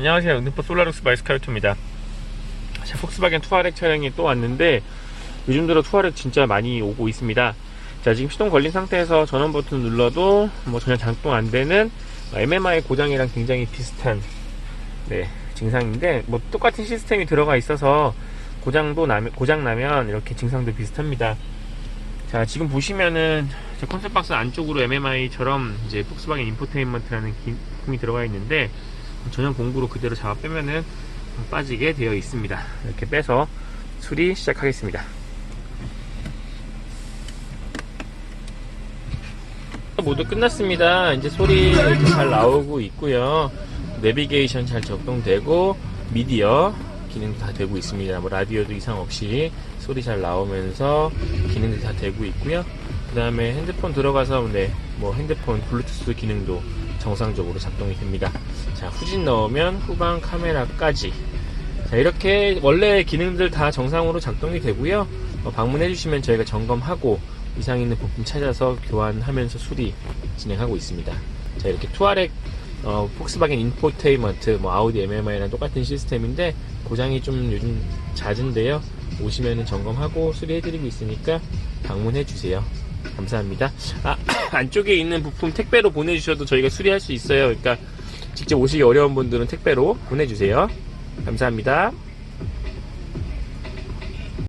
안녕하세요. 은드포 솔라룩스 바이스카르토입니다. 자, 폭스바겐 투아렉 차량이 또 왔는데 요즘 들어 투아렉 진짜 많이 오고 있습니다. 자, 지금 시동 걸린 상태에서 전원 버튼 눌러도 뭐 전혀 작동 안 되는 MMI 고장이랑 굉장히 비슷한 네, 증상인데 뭐 똑같은 시스템이 들어가 있어서 고장도 나면 고장 나면 이렇게 증상도 비슷합니다. 자, 지금 보시면은 제 콘솔 박스 안쪽으로 MMI처럼 이제 폭스바겐 인포테인먼트라는 기품이 들어가 있는데 전용 공구로 그대로 잡아 빼면은 빠지게 되어 있습니다. 이렇게 빼서 수리 시작하겠습니다. 모두 끝났습니다. 이제 소리 잘 나오고 있고요. 내비게이션 잘 적동되고 미디어 기능 다 되고 있습니다. 뭐 라디오도 이상 없이 소리 잘 나오면서 기능도 다 되고 있고요. 그 다음에 핸드폰 들어가서 네, 뭐 핸드폰 블루투스 기능도 정상적으로 작동이 됩니다. 자, 후진 넣으면 후방 카메라까지. 자, 이렇게 원래 기능들 다 정상으로 작동이 되고요. 어, 방문해 주시면 저희가 점검하고 이상 있는 부품 찾아서 교환하면서 수리 진행하고 있습니다. 자, 이렇게 투아렉 어, 폭스바겐 인포테인먼트, 뭐 아우디 MMI랑 똑같은 시스템인데 고장이 좀 요즘 잦은데요. 오시면은 점검하고 수리해드리고 있으니까 방문해 주세요. 감사합니다. 아, 안쪽에 있는 부품 택배로 보내주셔도 저희가 수리할 수 있어요. 그러니까 직접 오시기 어려운 분들은 택배로 보내주세요. 감사합니다.